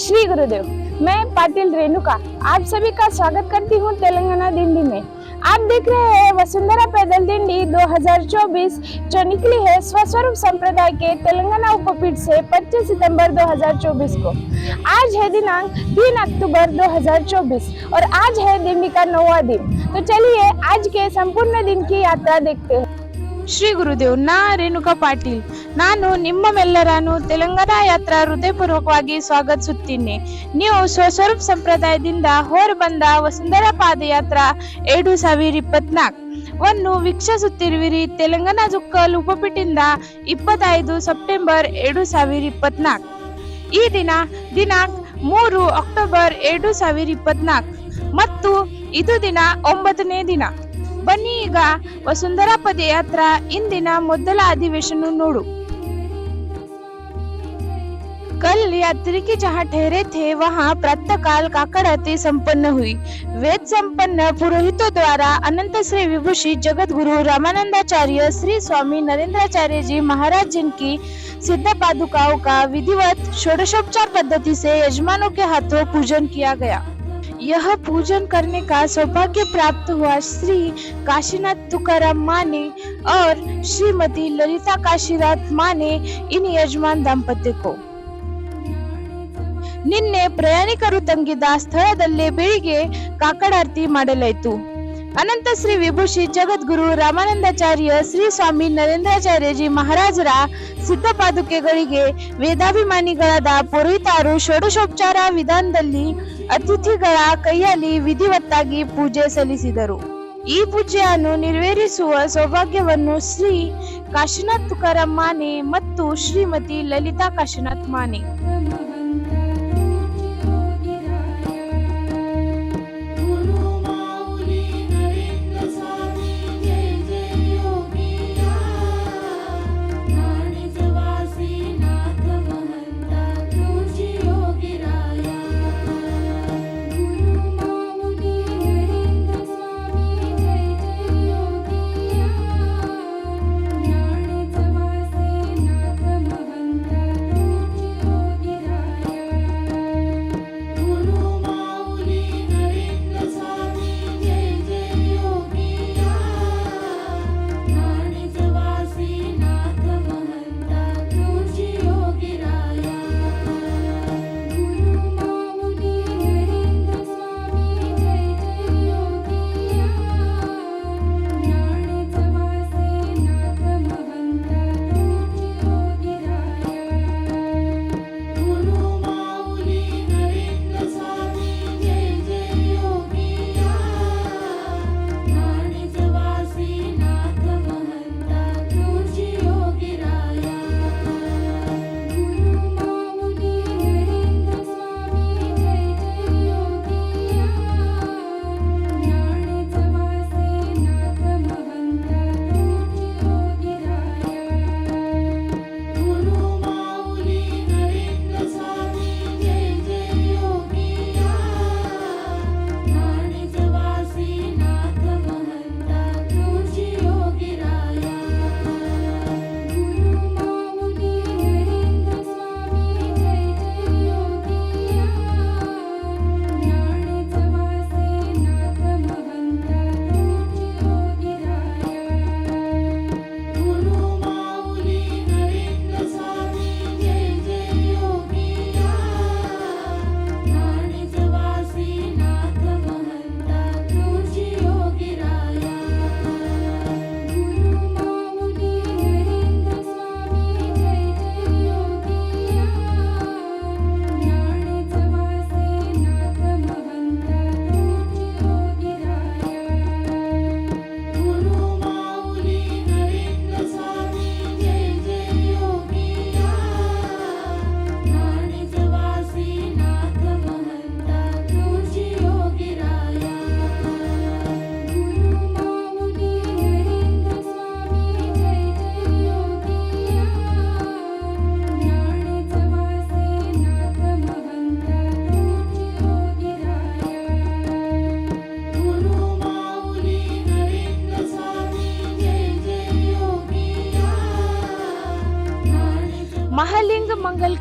श्री गुरुदेव, मैं पाटिल रेणुका, आप सभी का स्वागत करती हूँ तेलंगाना दिंडी में। आप देख रहे हैं वसुंधरा पैदल दिंडी 2024 जो निकली है स्वस्वरूप संप्रदाय के तेलंगाना उपपीठ से 25 सितंबर 2024 को। आज है दिनांक 3 अक्टूबर 2024 और आज है दिंडी का नौवा दिन। तो चलिए आज के संपूर्ण दिन की यात्रा देखते हैं। ಶ್ರೀ ಗುರುದೇವ್, ನಾ ರೇಣುಕಾ ಪಾಟೀಲ್. ನಾನು ನಿಮ್ಮನ್ನೆಲ್ಲರನ್ನು ತೆಲಂಗಾಣ ಯಾತ್ರಾ ಹೃದಯಪೂರ್ವಕವಾಗಿ ಸ್ವಾಗತಿಸುತ್ತೇನೆ. ನೀವು ಸ್ವಸ್ವರೂಪ್ ಸಂಪ್ರದಾಯದಿಂದ ಹೊರ ಬಂದ ವಸುಂಧರಾ ಪಾದಯಾತ್ರಾ ಎರಡು ಸಾವಿರ ಇಪ್ಪತ್ನಾಲ್ಕು. ವನ್ನು ವೀಕ್ಷಿಸುತ್ತಿರುವಿರಿ ತೆಲಂಗಾಣ ಜುಕ್ಕಲ್ ಉಪಪೀಠಿಂದ ಇಪ್ಪತ್ತೈದು ಸೆಪ್ಟೆಂಬರ್ ಎರಡು ಸಾವಿರ ಇಪ್ಪತ್ನಾಲ್ಕು. ಈ ದಿನ ದಿನಾಂಕ ಮೂರು ಅಕ್ಟೋಬರ್ ಎರಡು ಸಾವಿರ ಇಪ್ಪತ್ನಾಲ್ಕು. ಮತ್ತು ಇದು ದಿನ ಒಂಬತ್ತನೇ ದಿನ. ಬನ್ನಿ ಈಗ ವಸುಂಧರಾ ಪದಯಾತ್ರಾ ಇಂದಿನ ಮೊದಲ ಅಧಿವೇಶನ ನೋಡು कल यात्री की जहाँ ठहरे थे वहाँ प्रातःकाल काकड़ आरती संपन्न हुई वेद संपन्न पुरोहितों द्वारा अनंत श्री विभूषी जगत गुरु रामानंदाचार्य श्री स्वामी नरेंद्राचार्य जी महाराज जिनकी सिद्ध पादुकाओं का विधिवत षोडशोपचार पद्धति से यजमानों के हाथों पूजन किया गया यह पूजन करने का सौभाग्य प्राप्त हुआ श्री काशीनाथ तुकाराम माने और श्रीमती ललिता काशीनाथ माने इन यजमान दाम्पत्य को ನಿನ್ನೆ ಪ್ರಯಾಣಿಕರು ತಂಗಿದ್ದ ಸ್ಥಳದಲ್ಲೇ ಬೆಳಿಗ್ಗೆ ಕಾಕಡಾರತಿ ಮಾಡಲಾಯಿತು ಅನಂತ ಶ್ರೀ ವಿಭೂಷಿ ಜಗದ್ಗುರು ರಾಮಾನಂದಾಚಾರ್ಯ ಶ್ರೀ ಸ್ವಾಮಿ ನರೇಂದ್ರಾಚಾರ್ಯಜಿ ಮಹಾರಾಜರ ಸಿದ್ಧಪಾದುಕೆಗಳಿಗೆ ವೇದಾಭಿಮಾನಿಗಳಾದ ಪುರೋಹಿತರು ಷೋಡಶೋಪಚಾರ ವಿಧಾನದಲ್ಲಿ ಅತಿಥಿಗಳ ಕೈಯಲ್ಲಿ ವಿಧಿವತ್ತಾಗಿ ಪೂಜೆ ಸಲ್ಲಿಸಿದರು. ಈ ಪೂಜೆಯನ್ನು ನೆರವೇರಿಸುವ ಸೌಭಾಗ್ಯವನ್ನು ಶ್ರೀ ಕಾಶಿನಾಥ್ ತುಕಾರಾಮ್ ಮಾನೆ ಮತ್ತು ಶ್ರೀಮತಿ ಲಲಿತಾ ಕಾಶಿನಾಥ್ ಮಾನೆ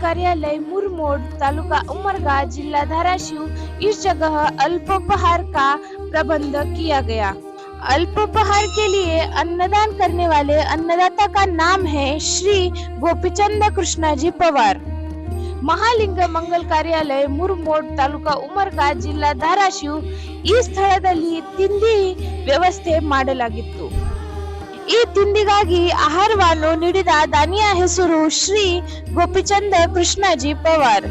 कार्यालय मुरमोड तालुका उमरगा जिला धाराशिव इस जगह अल्पोपहार का प्रबंध किया गया अल्पोपहार के लिए अन्नदान करने वाले अन्नदाता का नाम है श्री गोपीचंद कृष्णाजी पवार ಮಹಾಲಿಂಗ ಮಂಗಲ್ ಕಾರ್ಯಾಲಯ ಮುರುಮೋಡ್ ತಾಲೂಕಾ ಉಮರ್ಗಾ ಜಿಲ್ಲಾ ಧಾರಾಶಿವ್ ಈ ಸ್ಥಳದಲ್ಲಿ ತಿಂಡಿ ವ್ಯವಸ್ಥೆ ಮಾಡಲಾಗಿತ್ತು ಈ ತಿಂಡಿಗಾಗಿ ಆಹಾರವನ್ನು ನೀಡಿದ ದಾನಿಯ ಹೆಸರು ಶ್ರೀ ಗೋಪಿಚಂದ ಕೃಷ್ಣಾಜಿ ಪವಾರ್.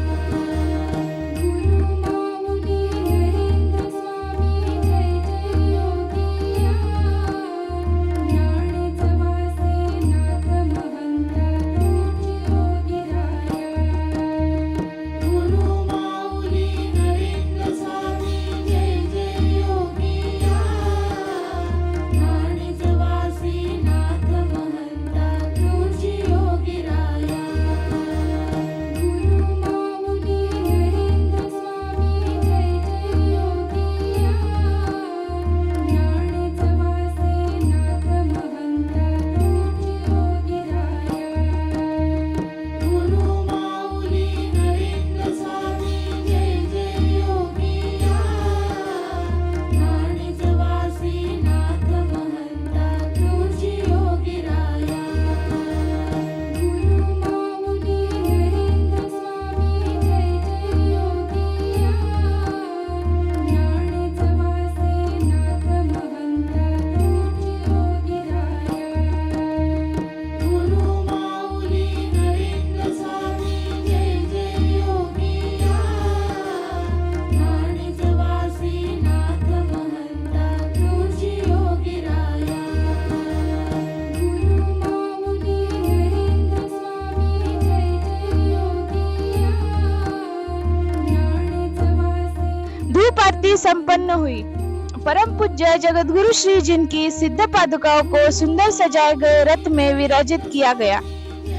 संपन्न हुई परम पूज्य जगत गुरु श्री जिनकी सिद्ध पादुकाओं को सुंदर सजाए गए रथ में विराजित किया गया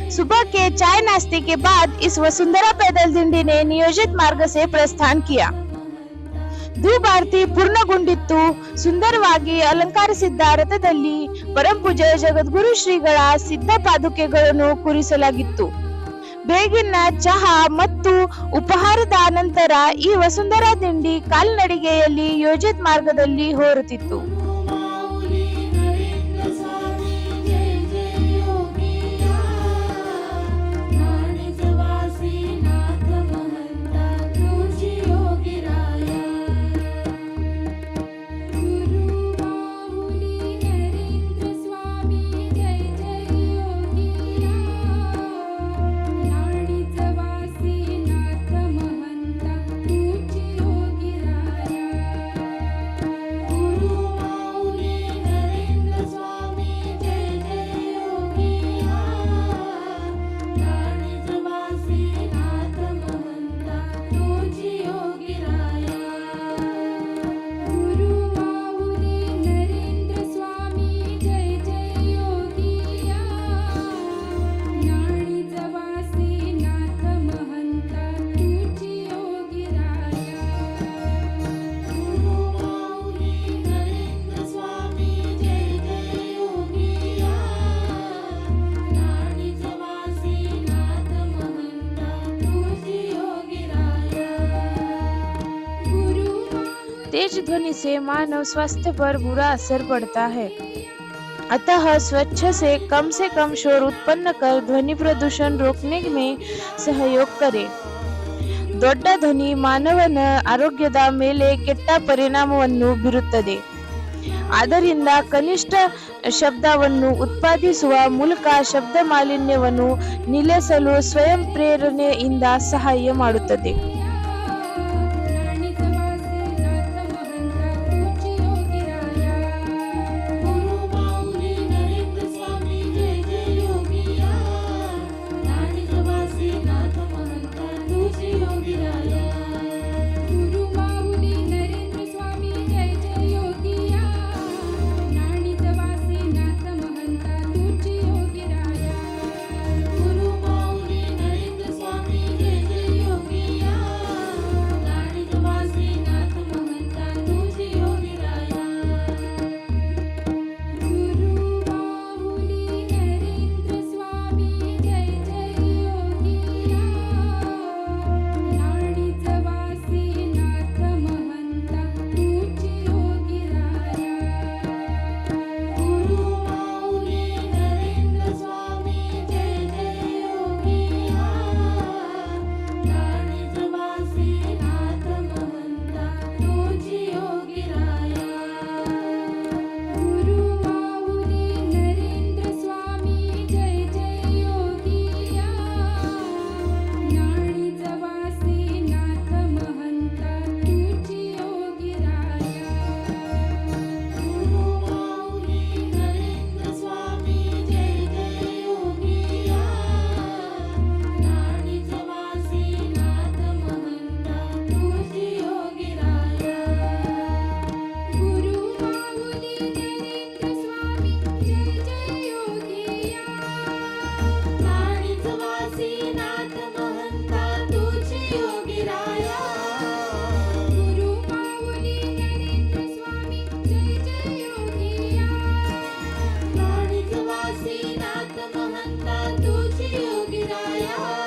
सुबह के चाय नाश्ते के बाद इस वसुंधरा पैदल दिंडी ने नियोजित मार्ग से प्रस्थान किया ಧೂಪ ಆರತಿ ಪೂರ್ಣಗೊಂಡಿತ್ತು ಸುಂದರವಾಗಿ ಅಲಂಕರಿಸಿದ್ದ ರಥದಲ್ಲಿ ಪರಮಪೂಜ್ಯ ಜಗದ್ಗುರು ಶ್ರೀಗಳ ಸಿದ್ಧ ಪಾದುಕೆಗಳನ್ನು ಕೂರಿಸಲಾಗಿತ್ತು ಬೇಗಿನ ಚಹಾ ಮತ್ತು ಉಪಹಾರದ ನಂತರ ಈ ವಸುಂಧರಾ ದಿಂಡಿ ಕಾಲ್ನಡಿಗೆಯಲ್ಲಿ ಯೋಜಿತ್ ಮಾರ್ಗದಲ್ಲಿ ಹೋರುತ್ತಿತ್ತು. तेज ध्वनि से मानव स्वास्थ्य पर बुरा असर पड़ता है अतः स्वच्छ से कम से कम शोर उत्पन्न कर ध्वनि प्रदूषण रोकने में सहयोग करें ದೊಡ್ಡ ಧ್ವನಿ ಮಾನವನ ಆರೋಗ್ಯದ ಮೇಲೆ ಕೆಟ್ಟ ಪರಿಣಾಮವನ್ನು ಬೀರುತ್ತದೆ ಆದ್ದರಿಂದ ಕನಿಷ್ಠ ಶಬ್ದವನ್ನು ಉತ್ಪಾದಿಸುವ ಮೂಲಕ ಶಬ್ದ ಮಾಲಿನ್ಯವನ್ನು ನಿಲ್ಲಿಸಲು ಸ್ವಯಂ ಪ್ರೇರಣೆಯಿಂದ ಸಹಾಯ ಮಾಡುತ್ತದೆ Oh.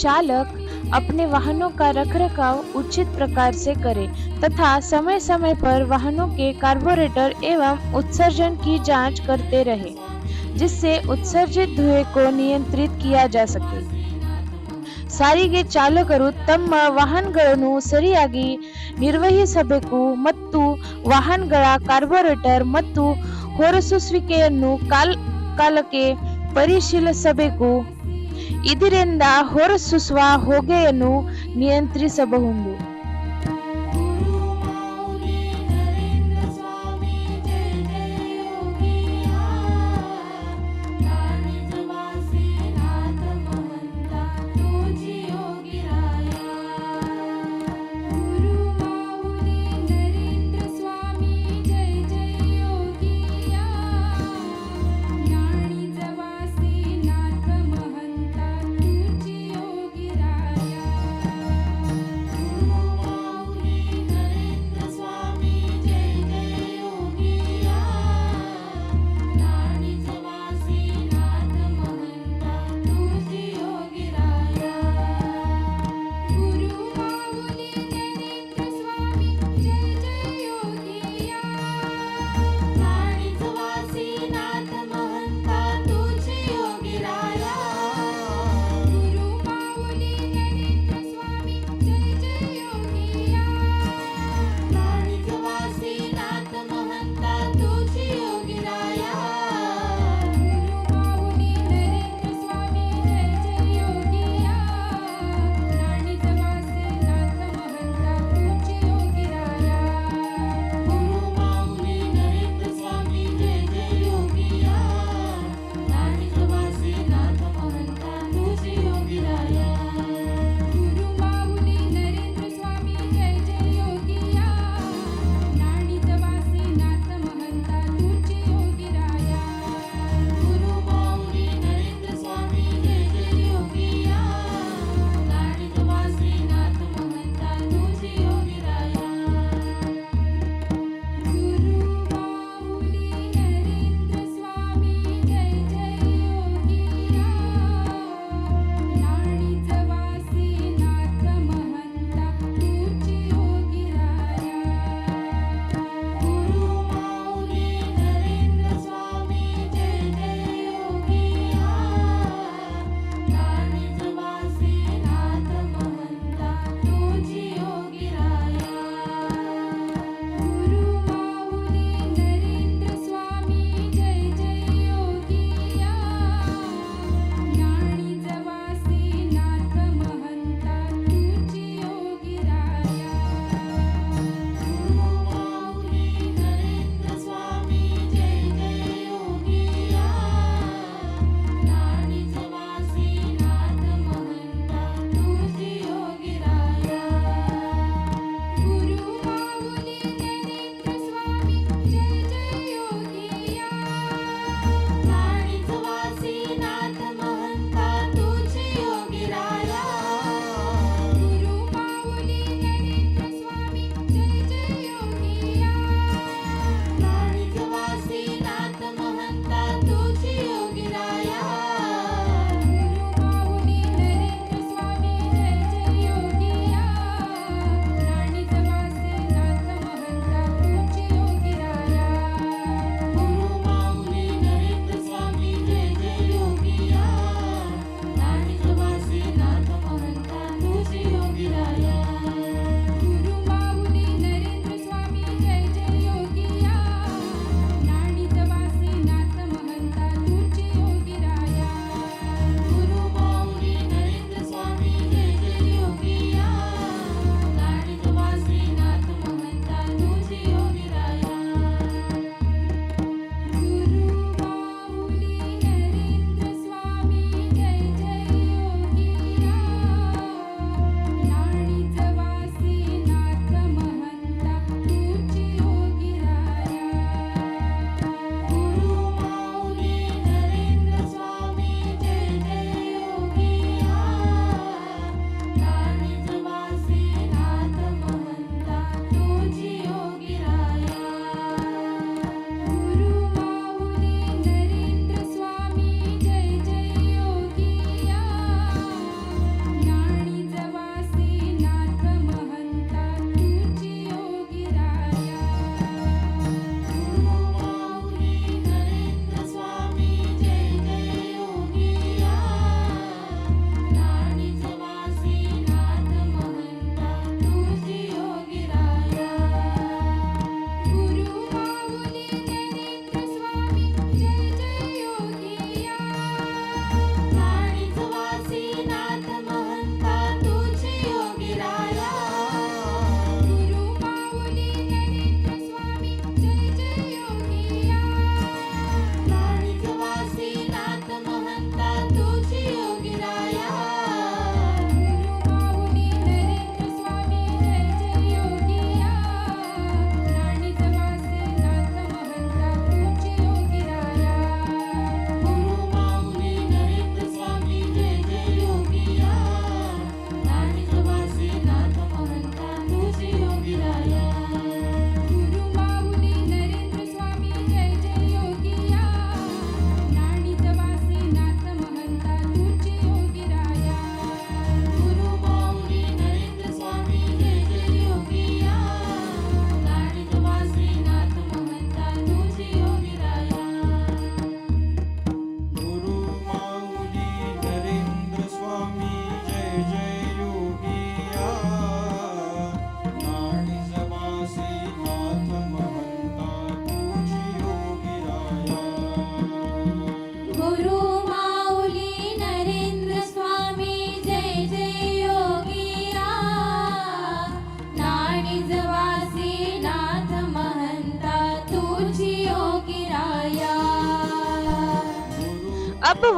चालक अपने वाहनों का रखरखाव उचित प्रकार से करे तथा समय समय पर वाहनों के कार्बोरेटर एवं उत्सर्जन की जाँच करते रहे, जिससे उत्सर्जित धुएँ को नियंत्रित किया जा ಸರಿ ಸಾರಿಗೆ ಚಾಲಕರು ತಮ್ಮ ವಾಹನಗಳನ್ನು ಸರಿಯಾಗಿ ನಿರ್ವಹಿಸಬೇಕು ಮತ್ತು ವಾಹನಗಳ ಕಾರ್ಬೊರೇಟರ್ ಮತ್ತು ಹೊರಸೂಸುವಿಕೆಯನ್ನು ಕಾಲ್ ಕಾಲಕ್ಕೆ ಪರಿಶೀಲಿಸಬೇಕು ಇದರಿಂದ ಹೊರಸೂಸುವ ಹೊಗೆಯನ್ನು ನಿಯಂತ್ರಿಸಬಹುದು.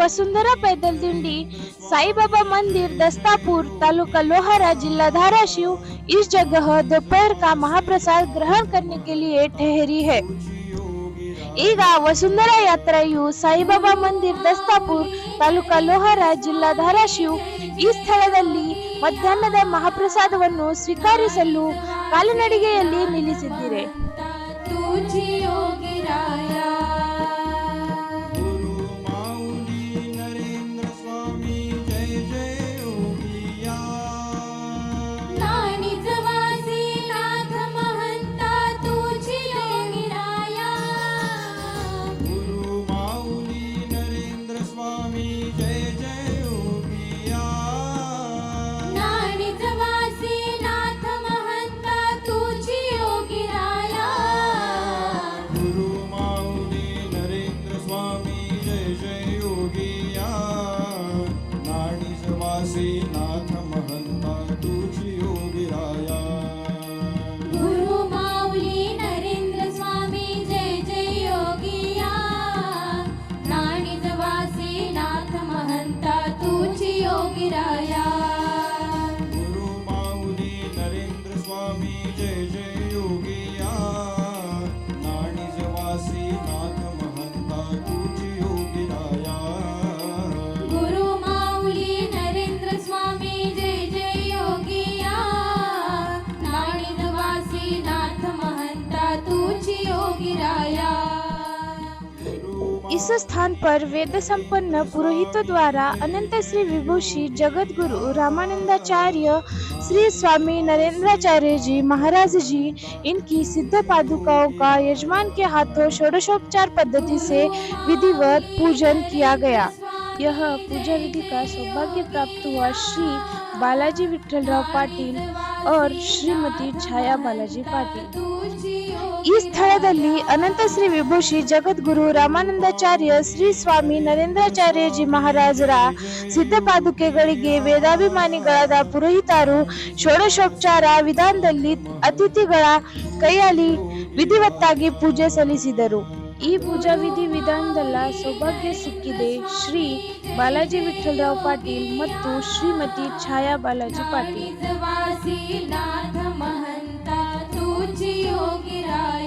વસુંધરા ಪೇದಲ್ દિંડી ಸಾಯಿಬಾಬಾ मंदिर ದಸ್ತಾಪುರ್ ತಾಲೂಕ ಲೋಹಾರ जिला धाराशिव इस जगह दोपहर का महाप्रसाद ग्रहण करने के लिए ठहरी ಈಗ ವಸುಂಧರಾ ಯಾತ್ರೆಯು ಸಾಯಿಬಾಬಾ ಮಂದಿರ್ ದಸ್ತಾಪುರ್ ತಾಲೂಕಾ ಲೋಹಾರ ಜಿಲ್ಲಾ ಧಾರಾಶಿವ್ ಈ ಸ್ಥಳದಲ್ಲಿ ಮಧ್ಯಾಹ್ನದ ಮಹಾಪ್ರಸಾದವನ್ನು ಸ್ವೀಕರಿಸಲು ಕಾಲುನಡಿಗೆಯಲ್ಲಿ ನಿಲ್ಲಿಸಿದ್ದೀರಿ. इस स्थान पर वेद संपन्न पुरोहितों द्वारा अनंत श्री विभूषी जगत गुरु रामानंदाचार्य श्री स्वामी नरेंद्राचार्य जी महाराज जी इनकी सिद्ध पादुकाओं का यजमान के हाथों षोडशोपचार पद्धति से विधिवत पूजन किया गया। यह पूजा विधि का सौभाग्य प्राप्त हुआ श्री बालाजी विठलराव पाटिल और श्रीमती छाया बालाजी पाटिल। ಈ ಸ್ಥಳದಲ್ಲಿ ಅನಂತ ಶ್ರೀ ವಿಭೂಷಿ ಜಗದ್ಗುರು ರಾಮಾನಂದಾಚಾರ್ಯ ಶ್ರೀ ಸ್ವಾಮಿ ನರೇಂದ್ರಾಚಾರ್ಯಜಿ ಮಹಾರಾಜರ ಸಿದ್ಧಪಾದುಕೆಗಳಿಗೆ ವೇದಾಭಿಮಾನಿಗಳಾದ ಪುರೋಹಿತರು ಷೋಡಶೋಪಚಾರ ವಿಧಾನದಲ್ಲಿ ಅತಿಥಿಗಳ ಕೈಯಲ್ಲಿ ವಿಧಿವತ್ತಾಗಿ ಪೂಜೆ ಸಲ್ಲಿಸಿದರು. ಈ ಪೂಜಾ ವಿಧಿ ವಿಧಾನದಲ್ಲ ಸೌಭಾಗ್ಯ ಸಿಕ್ಕಿದೆ. ಶ್ರೀ ಬಾಲಾಜಿ ವಿಠಲರಾವ್ ಪಾಟೀಲ್ ಮತ್ತು ಶ್ರೀಮತಿ ಛಾಯಾ ಬಾಲಾಜಿ ಪಾಟೀಲ್. योगिराय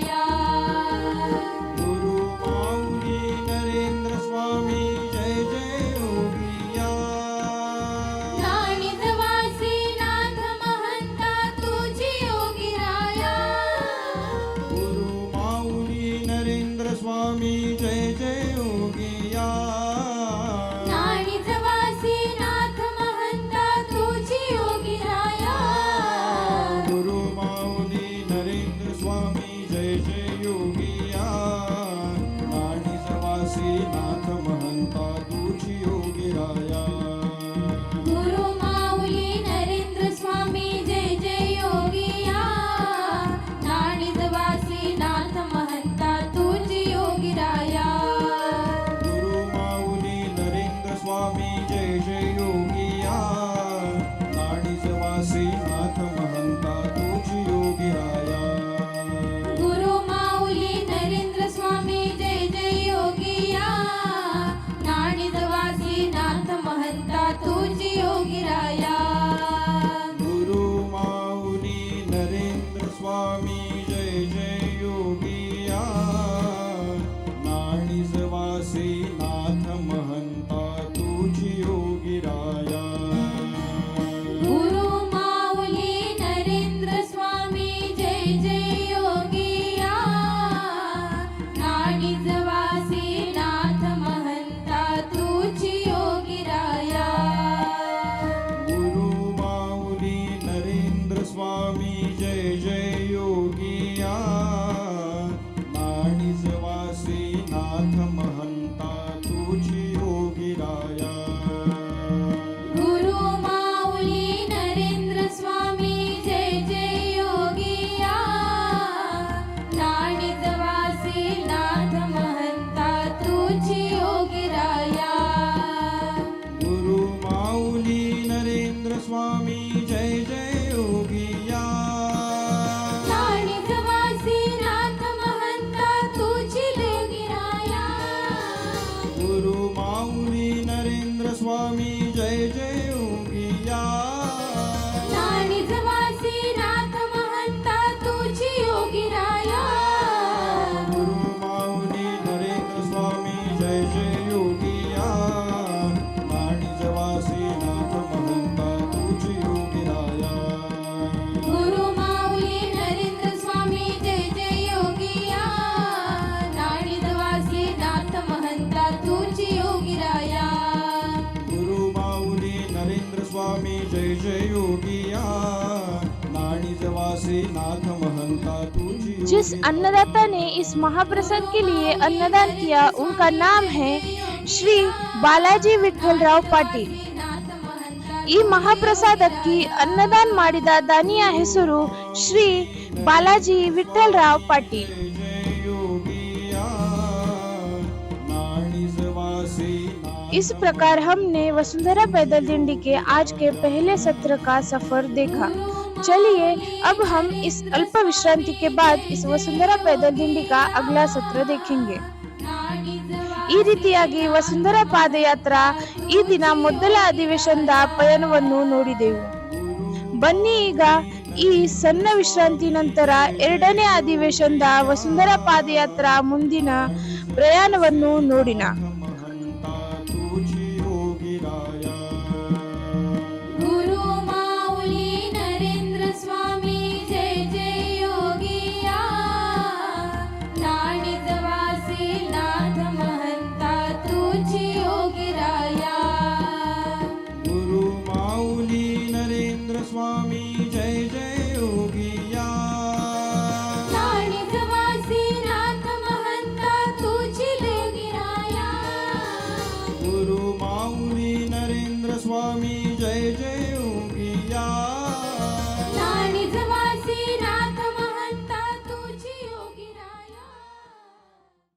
जिस योगिया. अन्नदाता ने इस महाप्रसाद के लिए अन्नदान किया उनका नाम है श्री ಬಾಲಾಜಿ ವಿಠ್ಠಲರಾವ್ ಪಾಟೀಲ್ ಈ ಮಹಾಪ್ರಸಾದಕ್ಕೆ ಅನ್ನದಾನ ಮಾಡಿದ ದಾನಿಯ ಹೆಸರು ಶ್ರೀ ಬಾಲಾಜಿ ವಿಠ್ಠಲರಾವ್ ಪಾಟೀಲ್ जय योगिया नाणिजवासी नाथ इस प्रकार हमने वसुंधरा पैदल दिंडी के आज के पहले सत्र का सफर देखा चलिए अब हम इस अल्प विश्रांति के बाद इस वसुंधरा पैदल दिंडी का अगला सत्र देखेंगे ಈ ರೀತಿಯಾಗಿ ವಸುಂಧರಾ ಪಾದಯಾತ್ರಾ ಈ ದಿನ ಮೊದಲ ಅಧಿವೇಶನದ ಪಯಣವನ್ನು ನೋಡಿದೆವು ಬನ್ನಿ ಈಗ ಈ ಸಣ್ಣ ವಿಶ್ರಾಂತಿ ನಂತರ ಎರಡನೇ ಅಧಿವೇಶನದ ವಸುಂಧರಾ ಪಾದಯಾತ್ರಾ ಮುಂದಿನ ಪ್ರಯಾಣವನ್ನು ನೋಡಿನ